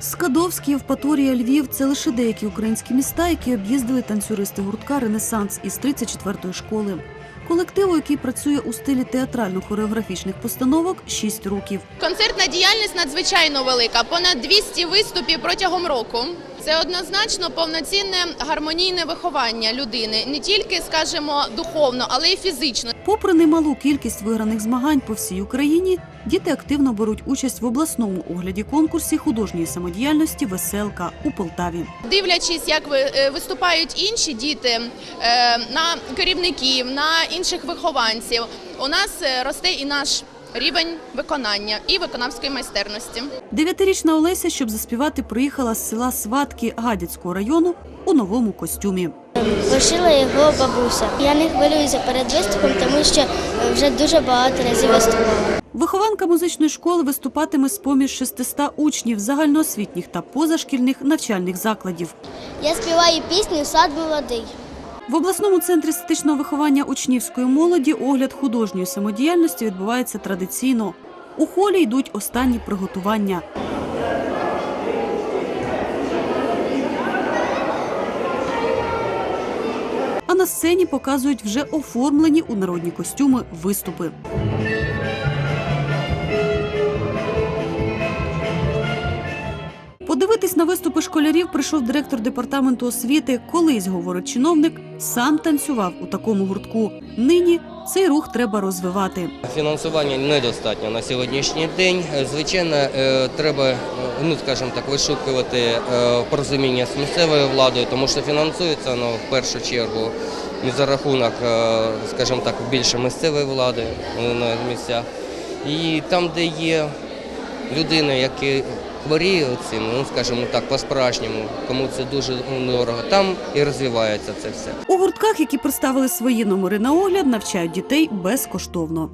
Скадовський, Євпаторія, Львів це лише деякі українські міста, які об'їздили танцюристи гуртка Ренесанс із 34-ї школи. Колективу, який працює у стилі театрально-хореографічних постановок, 6 років. Концертна діяльність надзвичайно велика, понад 200 виступів протягом року. Це однозначно повноцінне гармонійне виховання людини, не тільки, скажімо, духовно, але й фізично. Попри немалу кількість виграних змагань по всій Україні, діти активно беруть участь в обласному огляді конкурсі художньої самодіяльності Веселка у Полтаві. Дивлячись, як е, виступають інші діти е, на керівників, на інших вихованців, у нас е, росте і наш рівень виконання і виконавської майстерності. Дев'ятирічна Олеся, щоб заспівати, приїхала з села Сватки Гадяцького району у новому костюмі. Пошила його бабуся. Я не хвилююся перед виступом, тому що вже дуже багато разів виступала. Вихованка музичної школи виступатиме з поміж 600 учнів загальноосвітніх та позашкільних навчальних закладів. Я співаю пісню Сад молодий. В обласному центрі естетичного виховання учнівської молоді огляд художньої самодіяльності відбувається традиційно. У холі йдуть останні приготування. А на сцені показують вже оформлені у народні костюми виступи. Подивитись на виступи школярів прийшов директор департаменту освіти. Колись, говорить чиновник, сам танцював у такому гуртку. Нині цей рух треба розвивати. Фінансування недостатньо на сьогоднішній день. Е, Звичайно, е, треба, е, ну скажімо так, вишукувати порозуміння з місцевою владою, тому що фінансується воно в першу чергу за рахунок, скажімо так, більше місцевої влади на місцях. І там, де є людини, які хворіють цим, ну скажімо так, по-справжньому, кому це дуже дорого, там і розвивається це все. У гуртках, які представили свої номери на огляд, навчають дітей безкоштовно.